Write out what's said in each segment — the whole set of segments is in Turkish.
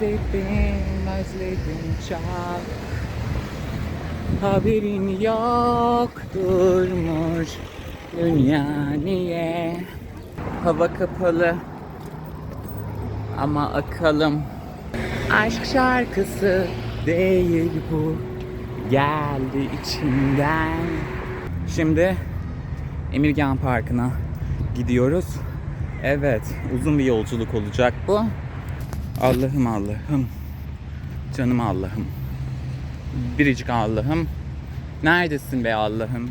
Özledim, özledim çok Haberin yokturmuş Dünya niye Hava kapalı Ama akalım. Aşk şarkısı değil bu. Geldi içimden. Şimdi Emirgan Parkı'na gidiyoruz. Evet, uzun bir yolculuk olacak bu. Allah'ım Allah'ım. Canım Allah'ım. Biricik Allah'ım. Neredesin be Allah'ım?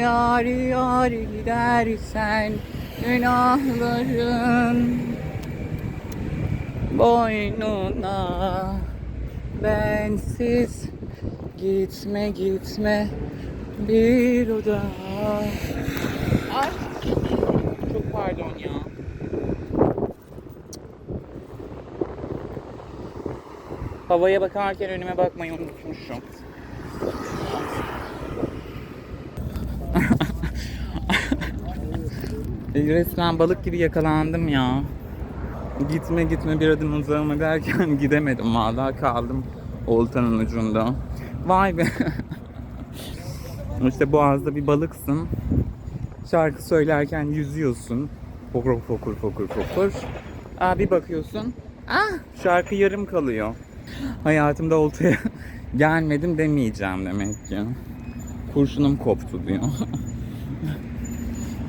Yar yar gidersen günahların boynuna bensiz gitme gitme bir oda. Ay çok pardon ya. Havaya bakarken önüme bakmayı unutmuşum. Resmen balık gibi yakalandım ya. Gitme gitme bir adım uzağıma derken gidemedim valla kaldım oltanın ucunda. Vay be. işte boğazda bir balıksın. Şarkı söylerken yüzüyorsun. Fokur fokur fokur fokur. Aa, bir bakıyorsun. Ah şarkı yarım kalıyor. Hayatımda oltaya gelmedim demeyeceğim demek ki. Kurşunum koptu diyor.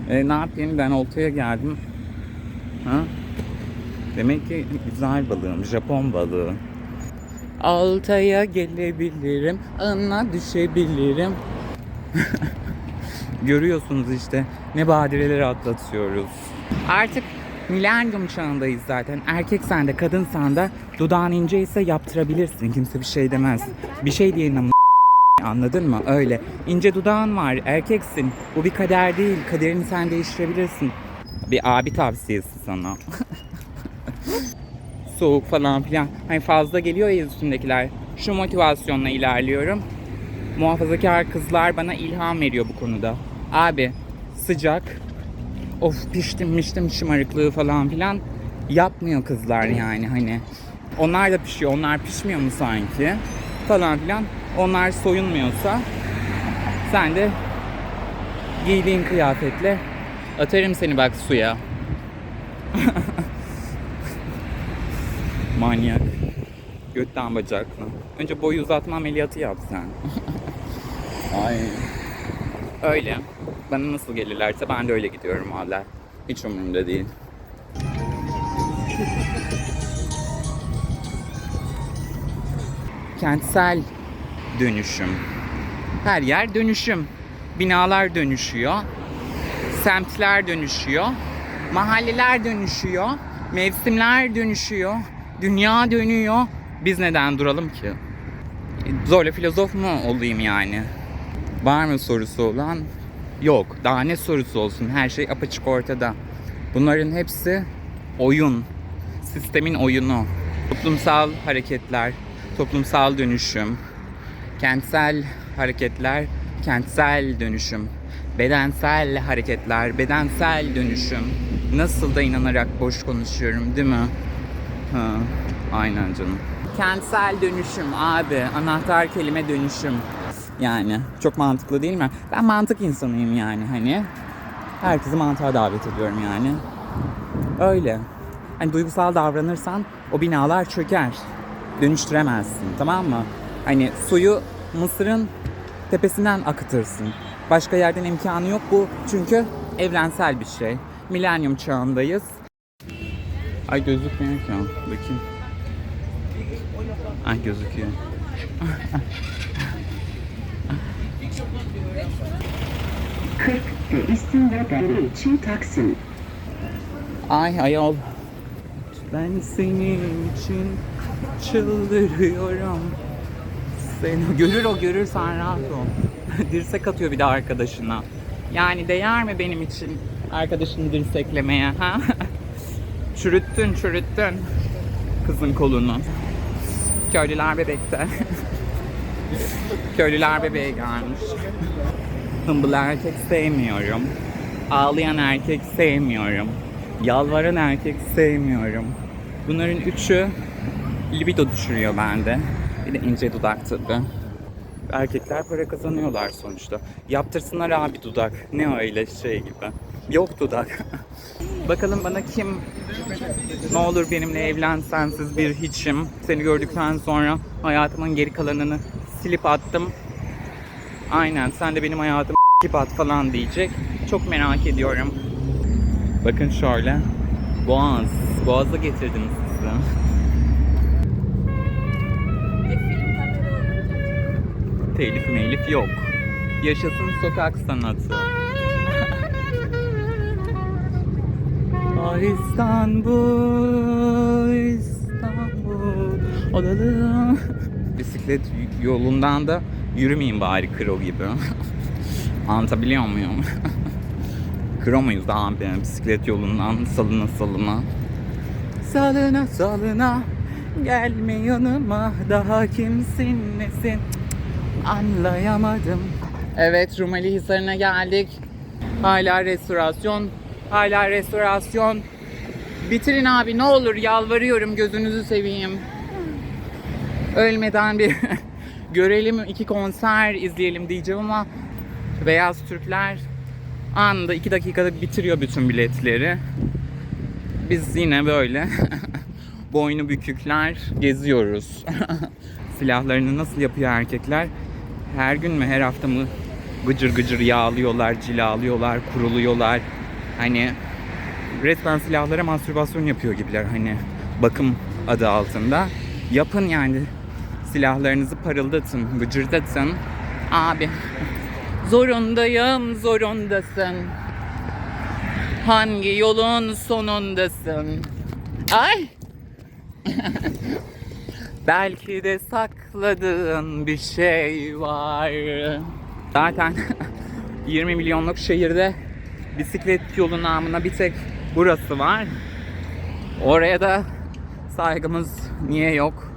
e, ne yapayım ben oltaya geldim. Ha? Demek ki güzel balığım, Japon balığı. Altaya gelebilirim, ana düşebilirim. Görüyorsunuz işte ne badireleri atlatıyoruz. Artık milenyum çağındayız zaten. Erkek sende, kadın sende. Dudağın ince ise yaptırabilirsin. Kimse bir şey demez. Bir şey diyenin ama Anladın mı? Öyle. İnce dudağın var, erkeksin. Bu bir kader değil. Kaderini sen değiştirebilirsin. Bir abi tavsiyesi sana. Soğuk falan filan. Hani fazla geliyor ya üstündekiler. Şu motivasyonla ilerliyorum. Muhafazakar kızlar bana ilham veriyor bu konuda. Abi sıcak. Of piştim miştim şımarıklığı falan filan. Yapmıyor kızlar yani hani. Onlar da pişiyor. Onlar pişmiyor mu sanki? Falan filan. Onlar soyunmuyorsa sen de giydiğin kıyafetle atarım seni bak suya. Manyak. Götten bacaklı. Önce boy uzatma ameliyatı yap sen. Ay. Öyle. Bana nasıl gelirlerse ben de öyle gidiyorum valla. Hiç umurumda değil. Kentsel dönüşüm. Her yer dönüşüm. Binalar dönüşüyor. Semtler dönüşüyor. Mahalleler dönüşüyor. Mevsimler dönüşüyor. Dünya dönüyor. Biz neden duralım ki? Zorla filozof mu olayım yani? Var mı sorusu olan? Yok. Daha ne sorusu olsun? Her şey apaçık ortada. Bunların hepsi oyun. Sistemin oyunu. Toplumsal hareketler, toplumsal dönüşüm, kentsel hareketler, kentsel dönüşüm, bedensel hareketler, bedensel dönüşüm. Nasıl da inanarak boş konuşuyorum değil mi? Ha, aynen canım. Kentsel dönüşüm abi. Anahtar kelime dönüşüm. Yani çok mantıklı değil mi? Ben mantık insanıyım yani hani. Herkesi mantığa davet ediyorum yani. Öyle. Hani duygusal davranırsan o binalar çöker. Dönüştüremezsin tamam mı? Hani suyu Mısır'ın tepesinden akıtırsın. Başka yerden imkanı yok bu çünkü evrensel bir şey. Milenyum çağındayız. Ay gözükmüyor ki. Bakayım. Ay gözüküyor. ve isim ve değeri için Taksim. Ay ayol. Ben senin için çıldırıyorum. Seni görür o görür sen rahat ol. Dirsek atıyor bir de arkadaşına. Yani değer mi benim için arkadaşını dirseklemeye ha? çürüttün çürüttün kızın kolunu. Köylüler bebekte. Köylüler bebeğe gelmiş. Hımbıl erkek sevmiyorum. Ağlayan erkek sevmiyorum. Yalvaran erkek sevmiyorum. Bunların üçü libido düşürüyor bende. Bir de ince dudak tabii. Erkekler para kazanıyorlar sonuçta. Yaptırsınlar abi dudak. Ne öyle şey gibi. Yok dudak. Bakalım bana kim ne olur benimle evlen sensiz bir hiçim. Seni gördükten sonra hayatımın geri kalanını silip attım. Aynen sen de benim hayatımı silip at falan diyecek. Çok merak ediyorum. Bakın şöyle. Boğaz. Boğaz'a getirdim sizi. Telif melif yok. Yaşasın sokak sanatı. Ah İstanbul, İstanbul odalı. Bisiklet yolundan da yürümeyin bari kro gibi. Anlatabiliyor muyum? kro muyuz abi bisiklet yolundan salına salına. Salına salına gelme yanıma daha kimsin nesin anlayamadım. Evet Rumeli Hisarı'na geldik. Hala restorasyon. Hala restorasyon. Bitirin abi ne olur yalvarıyorum gözünüzü seveyim. Ölmeden bir görelim iki konser izleyelim diyeceğim ama Beyaz Türkler anında iki dakikada bitiriyor bütün biletleri. Biz yine böyle boynu bükükler geziyoruz. Silahlarını nasıl yapıyor erkekler? Her gün mü her hafta mı gıcır gıcır yağlıyorlar, cilalıyorlar, kuruluyorlar. Hani resmen silahlara mastürbasyon yapıyor gibiler hani bakım adı altında. Yapın yani silahlarınızı parıldatın, gıcırdatın. Abi zorundayım, zorundasın. Hangi yolun sonundasın? Ay! Belki de sakladığın bir şey var. Zaten 20 milyonluk şehirde bisiklet yolu namına bir tek burası var. Oraya da saygımız niye yok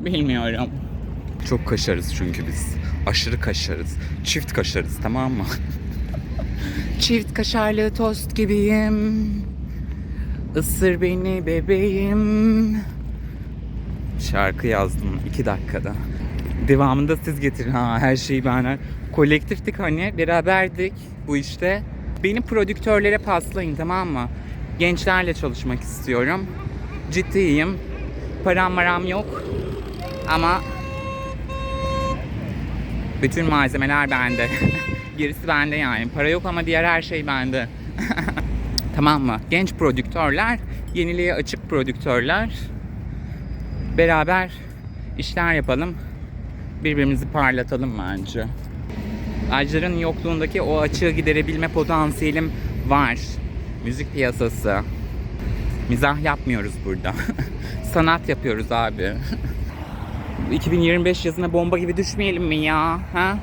bilmiyorum. Çok kaşarız çünkü biz. Aşırı kaşarız. Çift kaşarız tamam mı? Çift kaşarlı tost gibiyim. Isır beni bebeğim. Şarkı yazdım iki dakikada. Devamında siz getirin ha her şeyi ben. Kolektiftik hani beraberdik bu işte. Beni prodüktörlere paslayın tamam mı? Gençlerle çalışmak istiyorum. Ciddiyim. Param maram yok. Ama bütün malzemeler bende. Gerisi bende yani. Para yok ama diğer her şey bende. tamam mı? Genç prodüktörler, yeniliğe açık prodüktörler. Beraber işler yapalım. Birbirimizi parlatalım bence. Ajdar'ın yokluğundaki o açığı giderebilme potansiyelim var. Müzik piyasası. Mizah yapmıyoruz burada. Sanat yapıyoruz abi. 2025 yazına bomba gibi düşmeyelim mi ya? Ha?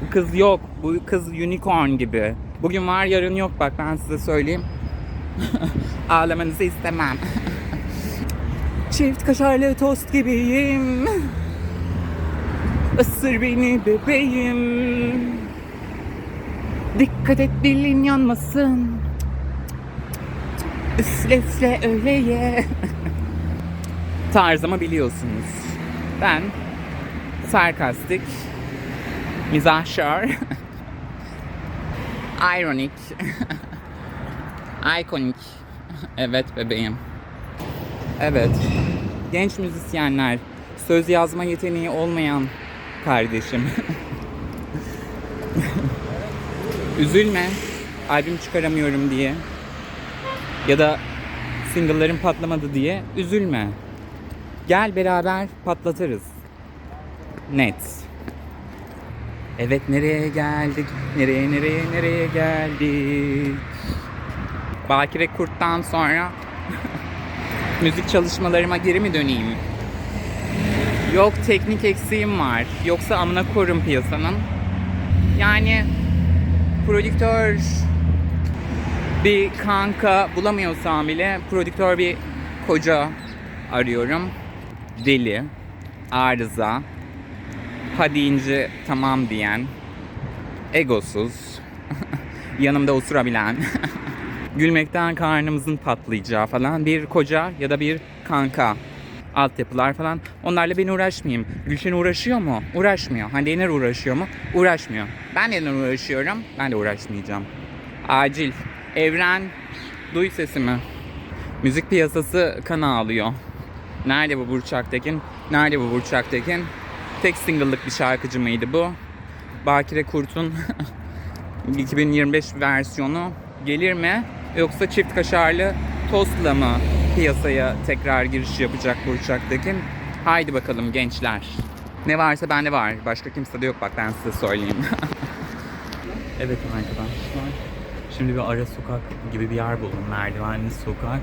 Bu kız yok. Bu kız unicorn gibi. Bugün var yarın yok bak ben size söyleyeyim. Ağlamanızı istemem. Çift kaşarlı tost gibiyim. Isır beni bebeğim. Dikkat et dilin yanmasın. Üfle üfle öyle ye. Tarzımı biliyorsunuz. Ben sarkastik, mizahşar, ironik, ikonik. Evet bebeğim. Evet. Genç müzisyenler, söz yazma yeteneği olmayan kardeşim. Üzülme. Albüm çıkaramıyorum diye. Ya da single'ların patlamadı diye üzülme. Gel beraber patlatırız. Net. Evet nereye geldik? Nereye nereye nereye geldik? Bakire Kurt'tan sonra müzik çalışmalarıma geri mi döneyim? Yok teknik eksiğim var. Yoksa amına korum piyasanın. Yani prodüktör bir kanka bulamıyorsam bile prodüktör bir koca arıyorum. Deli, arıza, ha deyince tamam diyen, egosuz, yanımda oturabilen, gülmekten karnımızın patlayacağı falan bir koca ya da bir kanka. Altyapılar falan. Onlarla ben uğraşmayayım. Gülşen uğraşıyor mu? Uğraşmıyor. Hande Yener uğraşıyor mu? Uğraşmıyor. Ben neden uğraşıyorum? Ben de uğraşmayacağım. Acil. Evren. Duy sesimi. Müzik piyasası kan ağlıyor. Nerede bu Burç Aktekin? Nerede bu Burç Aktekin? Tek single'lık bir şarkıcı mıydı bu? Bakire Kurt'un 2025 versiyonu gelir mi? Yoksa çift kaşarlı tostla mı piyasaya tekrar giriş yapacak Burç Aktekin? Haydi bakalım gençler. Ne varsa bende var. Başka kimse de yok bak ben size söyleyeyim. evet arkadaşlar. Şimdi bir ara sokak gibi bir yer buldum. Merdivenli sokak.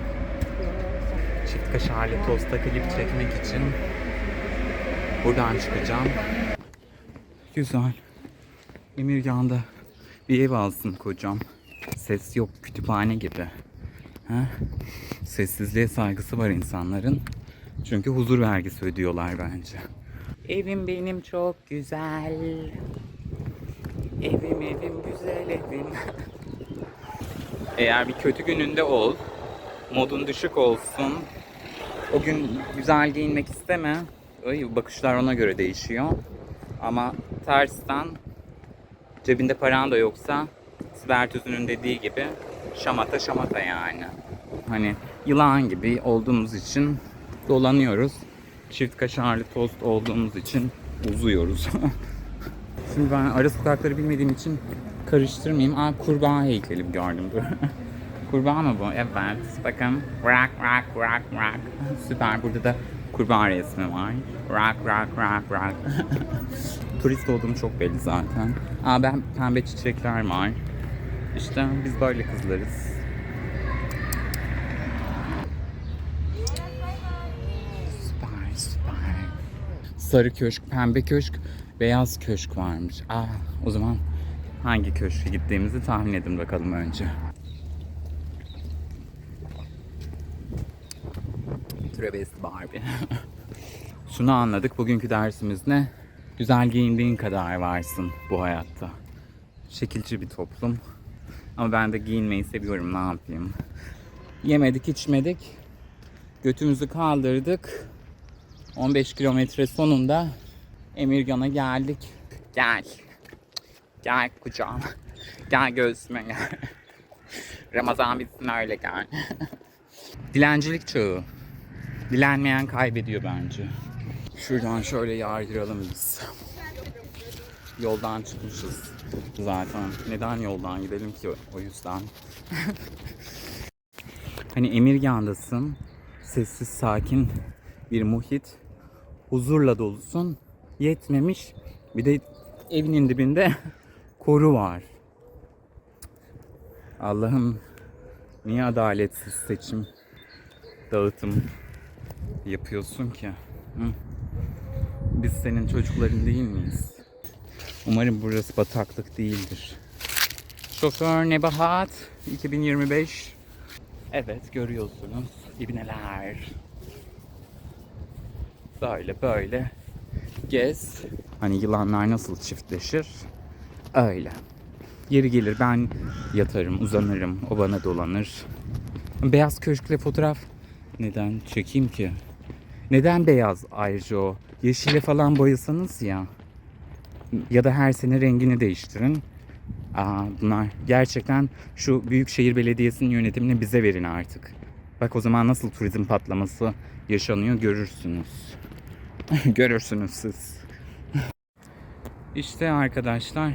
Çift kaşarlı tosta klip çekmek için buradan çıkacağım. Güzel. Emirgan'da bir ev alsın kocam. Ses yok, kütüphane gibi. Ha? Sessizliğe saygısı var insanların. Çünkü huzur vergisi ödüyorlar bence. Evim benim çok güzel. Evim evim güzel evim. Eğer bir kötü gününde ol, modun düşük olsun, o gün güzel giyinmek isteme. Ay, bakışlar ona göre değişiyor. Ama tersten cebinde paran da yoksa Sibel Tüzün'ün dediği gibi şamata şamata yani. Hani yılan gibi olduğumuz için dolanıyoruz. Çift kaşarlı tost olduğumuz için uzuyoruz. Şimdi ben ara sokakları bilmediğim için karıştırmayayım. Aa kurbağa heykeli gördüm. kurbağa mı bu? Evet. Bakın. Rock rock rock rock. Süper. Burada da kurbağa resmi var. Rock rock rock rock. Turist olduğum çok belli zaten. Aa ben pembe çiçekler var. İşte biz böyle kızlarız. Süper süper. Sarı köşk, pembe köşk, beyaz köşk varmış. Aa, o zaman hangi köşke gittiğimizi tahmin edin bakalım önce. Travesti Barbie. Şunu anladık bugünkü dersimiz ne? Güzel giyindiğin kadar varsın bu hayatta. Şekilci bir toplum. Ama ben de giyinmeyi seviyorum ne yapayım. Yemedik içmedik. Götümüzü kaldırdık. 15 kilometre sonunda Emirgan'a geldik. Gel. Gel kucağıma. Gel göğsüme gel. Ramazan bitsin öyle gel. Dilencilik çağı. Dilenmeyen kaybediyor bence. Şuradan şöyle yardıralım biz. Yoldan çıkmışız zaten. Neden yoldan gidelim ki o yüzden. hani Emirgan'dasın. Sessiz sakin bir muhit. Huzurla dolusun. Yetmemiş. Bir de evinin dibinde koru var. Allah'ım niye adaletsiz seçim dağıtım yapıyorsun ki? Hı? Biz senin çocukların değil miyiz? Umarım burası bataklık değildir. Şoför Nebahat 2025. Evet görüyorsunuz ibneler. Böyle böyle gez. Hani yılanlar nasıl çiftleşir? Öyle. Yeri gelir ben yatarım, uzanırım, o bana dolanır. Beyaz köşkle fotoğraf neden çekeyim ki? Neden beyaz ayrıca o? Yeşile falan boyasanız ya. Ya da her sene rengini değiştirin. Aa, bunlar gerçekten şu Büyükşehir Belediyesi'nin yönetimini bize verin artık. Bak o zaman nasıl turizm patlaması yaşanıyor görürsünüz. görürsünüz siz. işte arkadaşlar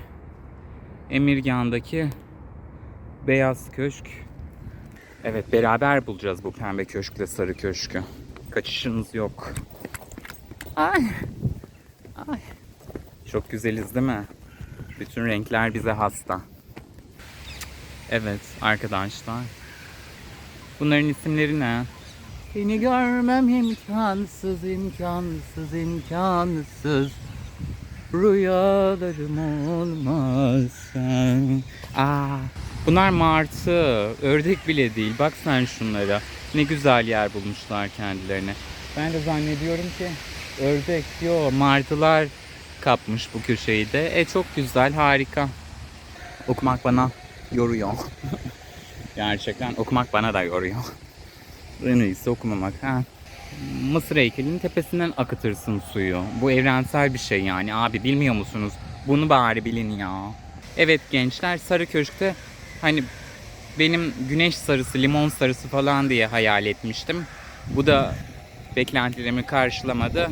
Emirgan'daki Beyaz Köşk. Evet beraber bulacağız bu pembe köşkle sarı köşkü. Kaçışınız yok. Ay. Ay. Çok güzeliz değil mi? Bütün renkler bize hasta. Evet arkadaşlar. Bunların isimleri ne? Seni görmem imkansız, imkansız, imkansız. Rüyalarım olmazsa. Aa, bunlar martı. Ördek bile değil. Bak sen şunlara. Ne güzel yer bulmuşlar kendilerine. Ben de zannediyorum ki ördek yok. Martılar kapmış bu köşeyi de. E çok güzel, harika. Okumak bana yoruyor. Gerçekten okumak bana da yoruyor. En iyisi okumamak. Ha. Mısır heykelinin tepesinden akıtırsın suyu. Bu evrensel bir şey yani abi bilmiyor musunuz? Bunu bari bilin ya. Evet gençler Sarı Köşk'te hani benim güneş sarısı, limon sarısı falan diye hayal etmiştim. Bu da beklentilerimi karşılamadı.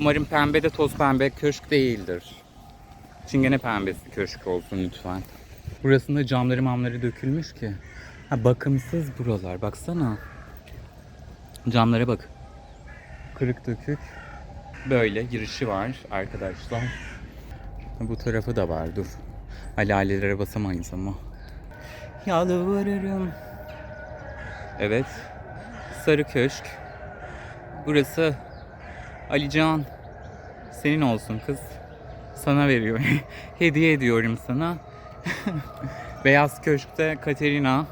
Umarım pembe de toz pembe köşk değildir. Çingene pembesi köşk olsun lütfen. Burasında camları mamları dökülmüş ki. Ha bakımsız buralar baksana. Camlara bak. Kırık dökük. Böyle girişi var arkadaşlar. Bu tarafı da var dur. Alalelere basamayız ama. Yalvarırım. Evet. Sarı Köşk. Burası Alican. Senin olsun kız. Sana veriyor. Hediye ediyorum sana. Beyaz Köşk'te Katerina.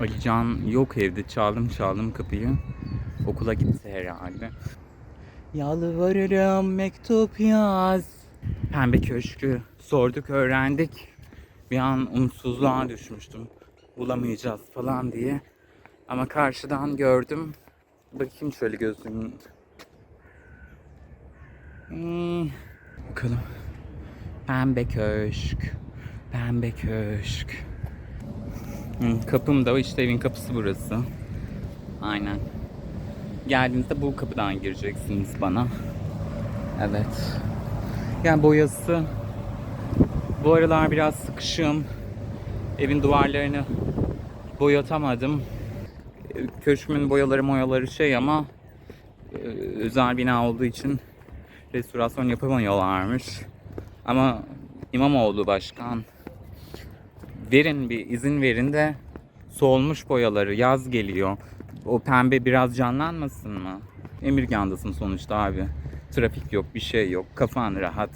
Alican yok evde. Çaldım çaldım kapıyı. Okula gitti herhalde. Yalvarırım mektup yaz. Pembe Köşk'ü sorduk öğrendik. Bir an umutsuzluğa düşmüştüm. Bulamayacağız falan diye. Ama karşıdan gördüm. Bakayım şöyle gözümün. Hmm. Bakalım. Pembe Köşk. Pembe Köşk. Hmm, kapım da işte evin kapısı burası. Aynen. Geldiğinizde bu kapıdan gireceksiniz bana. Evet. Yani boyası bu aralar biraz sıkışığım. Evin duvarlarını boyatamadım. Köşkümün boyaları moyaları şey ama e, özel bina olduğu için restorasyon yapamıyorlarmış. Ama İmamoğlu başkan verin bir izin verin de solmuş boyaları yaz geliyor. O pembe biraz canlanmasın mı? Emirgan'dasın sonuçta abi. Trafik yok, bir şey yok. Kafan rahat.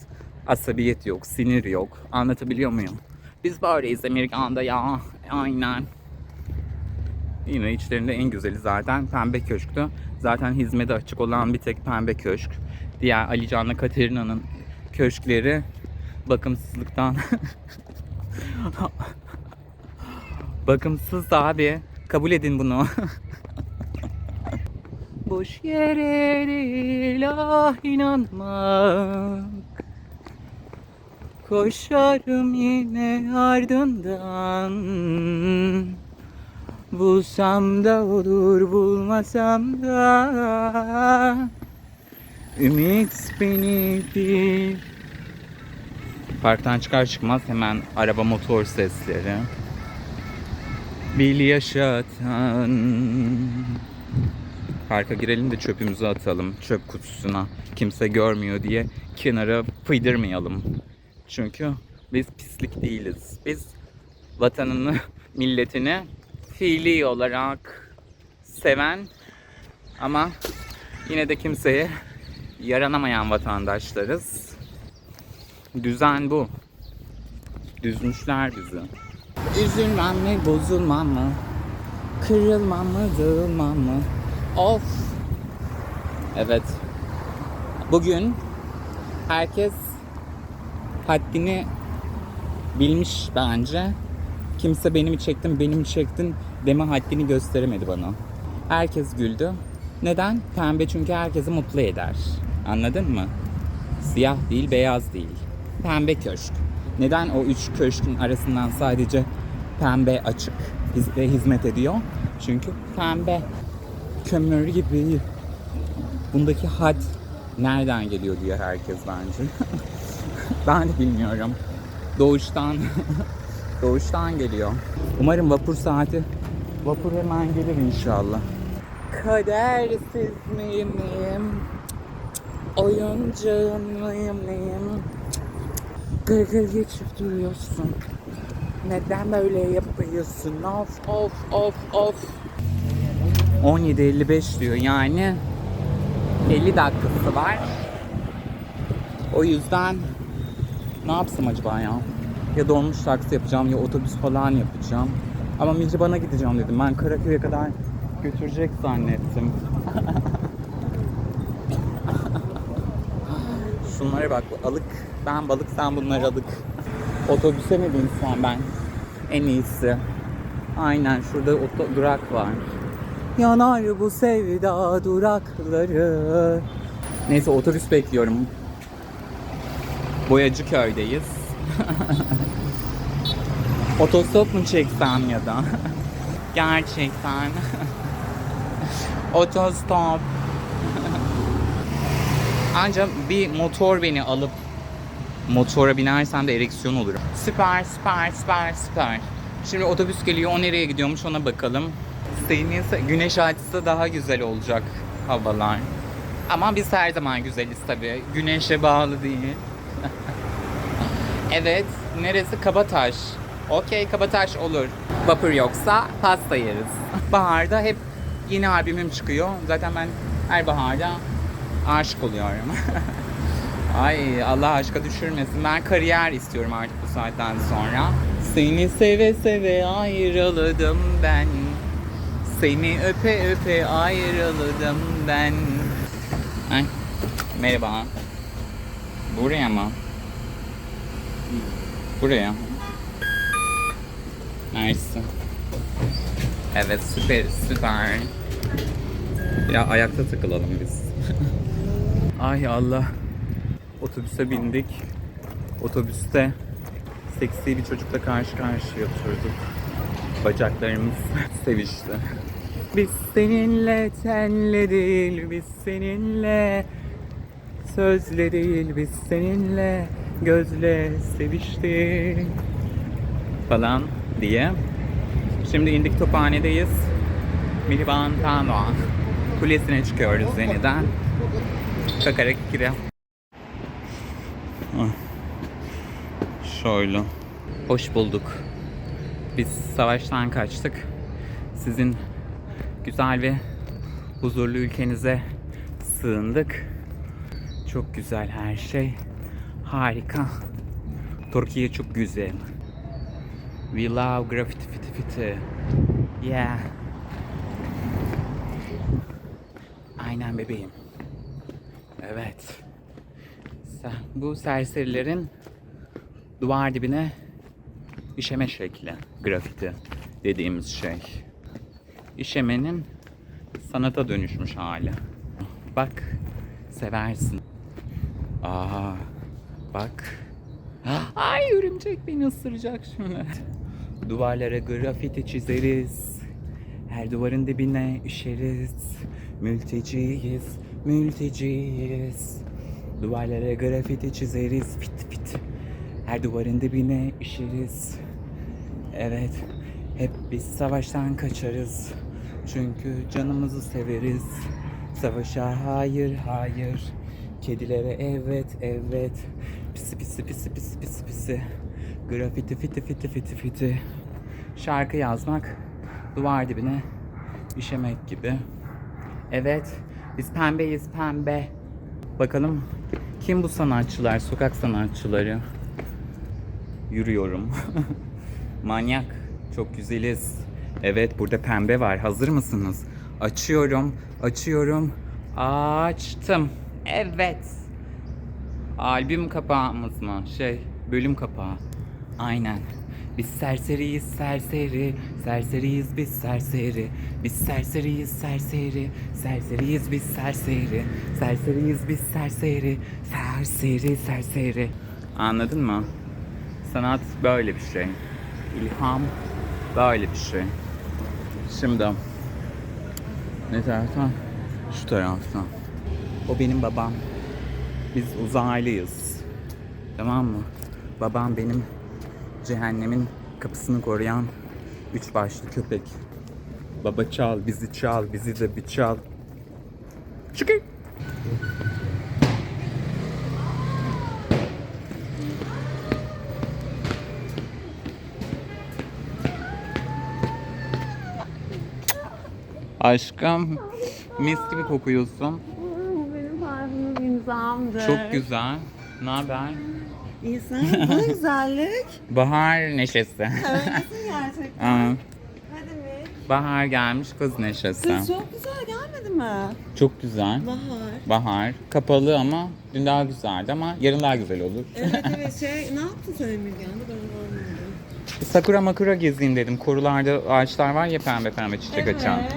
Asabiyet yok, sinir yok. Anlatabiliyor muyum? Biz böyleyiz Emirgan'da ya. Aynen. Yine içlerinde en güzeli zaten Pembe Köşk'tü. Zaten hizmete açık olan bir tek Pembe Köşk. Diğer Ali Can'la Katerina'nın köşkleri bakımsızlıktan Bakımsız abi. Kabul edin bunu. Boş yere değil ah inanmak Koşarım yine ardından Bulsam da olur bulmasam da Ümit beni bir Parktan çıkar çıkmaz hemen araba motor sesleri Bil yaşatan Parka girelim de çöpümüzü atalım çöp kutusuna. Kimse görmüyor diye kenara fıydırmayalım. Çünkü biz pislik değiliz. Biz vatanını, milletini fiili olarak seven ama yine de kimseye yaranamayan vatandaşlarız. Düzen bu. Düzmüşler bizi. Üzülmem mi, bozulmam mı? Kırılmam mı, dağılmam mı? Of! Evet. Bugün herkes haddini bilmiş bence. Kimse benim çektim, benim çektin deme haddini gösteremedi bana. Herkes güldü. Neden? Pembe çünkü herkesi mutlu eder. Anladın mı? Siyah değil, beyaz değil. Pembe köşk. Neden o üç köşkün arasından sadece pembe açık ve hizmet ediyor? Çünkü pembe kömür gibi. Bundaki had nereden geliyor diyor herkes bence. ben de bilmiyorum. Doğuştan doğuştan geliyor. Umarım vapur saati vapur hemen gelir inşallah. Kadersiz miyim neyim? Oyuncağın mıyım neyim? Gırgır geçip duruyorsun. Neden böyle yapıyorsun? Of of of of. 17.55 diyor yani 50 dakikası var. O yüzden ne yapsam acaba ya? Ya dolmuş taksi yapacağım ya otobüs falan yapacağım. Ama Mihriban'a gideceğim dedim. Ben Karaköy'e kadar götürecek zannettim. Şunlara bak bu alık. Ben balık sen bunlar alık. Otobüse mi binsem ben? En iyisi. Aynen şurada oto durak var. Yanar bu sevda durakları. Neyse otobüs bekliyorum. Boyacı köydeyiz. Otostop mu çeksem ya da? Gerçekten. Otostop. Ancak bir motor beni alıp motora binersem de ereksiyon olur. Süper süper süper süper. Şimdi otobüs geliyor o nereye gidiyormuş ona bakalım. Senin güneş açısı daha güzel olacak havalar. Ama biz her zaman güzeliz tabii. Güneşe bağlı değil. evet, neresi? Kabataş. Okey, Kabataş olur. Vapur yoksa pasta yeriz. Baharda hep yeni albümüm çıkıyor. Zaten ben her baharda aşık oluyorum. Ay Allah aşka düşürmesin. Ben kariyer istiyorum artık bu saatten sonra. Seni seve seve ayrıldım ben. Seni öpe öpe ayrıldım ben. Ay, merhaba. Buraya mı? Buraya. Nice. Evet süper süper. Ya ayakta takılalım biz. Ay Allah. Otobüse bindik. Otobüste seksi bir çocukla karşı karşıya oturduk. Bacaklarımız sevişti. Biz seninle tenle değil, biz seninle sözle değil, biz seninle gözle seviştik falan diye. Şimdi indik tophanedeyiz. Mihriban Pano Kulesine çıkıyoruz yeniden. Kakarak gire. Ah. Şöyle. Hoş bulduk. Biz savaştan kaçtık. Sizin güzel ve huzurlu ülkenize sığındık. Çok güzel her şey. Harika. Türkiye çok güzel. We love graffiti fiti fiti. Yeah. Aynen bebeğim. Evet. Bu serserilerin duvar dibine işeme şekli. Grafiti dediğimiz şey. İşemenin sanata dönüşmüş hali. Bak, seversin. Bak. Ay örümcek beni ısıracak şimdi. Duvarlara grafiti çizeriz. Her duvarın dibine işeriz. Mülteciyiz, mülteciyiz. Duvarlara grafiti çizeriz. Fit fit. Her duvarın dibine işeriz. Evet, hep biz savaştan kaçarız. Çünkü canımızı severiz. Savaşa hayır, hayır. Kedilere evet, evet. Pisi pisi pisi pisi pisi pisi. Grafiti fiti fiti fiti fiti. Şarkı yazmak, duvar dibine işemek gibi. Evet, biz pembeyiz pembe. Bakalım kim bu sanatçılar, sokak sanatçıları? Yürüyorum. Manyak. Çok güzeliz. Evet burada pembe var. Hazır mısınız? Açıyorum. Açıyorum. Açtım. Evet. Albüm kapağımız mı? Şey, bölüm kapağı. Aynen. Biz serseriyiz serseri, serseriyiz biz serseri. Biz serseriyiz serseri, serseriyiz biz serseri. Serseriyiz biz serseri, serseri serseri. Anladın mı? Sanat böyle bir şey. İlham böyle bir şey. Şimdi ne taraftan? Şu taraftan. O benim babam. Biz uzaylıyız. Tamam mı? Babam benim cehennemin kapısını koruyan üç başlı köpek. Baba çal, bizi çal, bizi de bir çal. Çıkın. Aşkım, mis gibi kokuyorsun. İmzamdır. Çok güzel. Ne haber? İyisin. Bu ne güzellik. Bahar neşesi. Öylesin gerçekten. Aa, Hadi mi? Bahar gelmiş kız neşesi. Kız çok güzel gelmedi mi? Çok güzel. Bahar. Bahar. Kapalı ama dün daha güzeldi ama yarın daha güzel olur. Evet evet şey ne yaptın sen Emirgan'da ben görmedim. Sakura makura gezeyim dedim. Korularda ağaçlar var ya pembe pembe çiçek açan. Evet.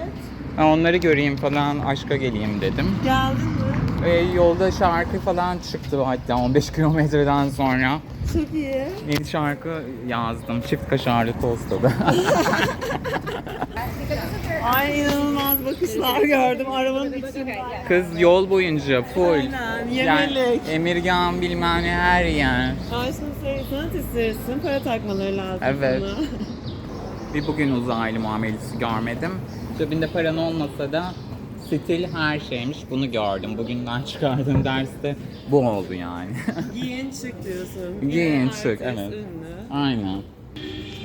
Ben onları göreyim falan aşka geleyim dedim. Geldin mi? Ve yolda şarkı falan çıktı hatta 15 kilometreden sonra. Çok iyi. Yeni şarkı yazdım. Çift kaşarlı tostada. Ay inanılmaz bakışlar gördüm arabanın içinde. Kız yol boyunca full. Aynen, yemelik. emirgan bilmem ne her yer. Ay sen sanat istersin, para takmaları lazım Evet. sana. Bir bugün uzaylı muamelesi görmedim. Cebinde paran olmasa da stil her şeymiş. Bunu gördüm. Bugünden çıkardığım derste bu oldu yani. Giyin çık diyorsun. Giyin çık, evet. Ünlü. Aynen.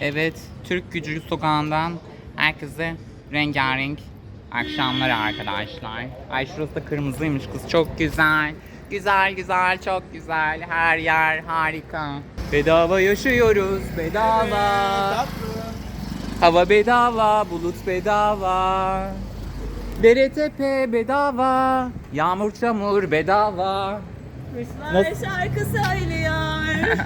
Evet, Türk Gücü Sokağı'ndan herkese rengarenk akşamlar arkadaşlar. Ay şurası da kırmızıymış kız. Çok güzel. Güzel güzel, çok güzel. Her yer harika. Bedava yaşıyoruz, bedava. Hava bedava, bulut bedava. Dere tepe bedava. Yağmur çamur bedava. Nasıl- şarkı söylüyor.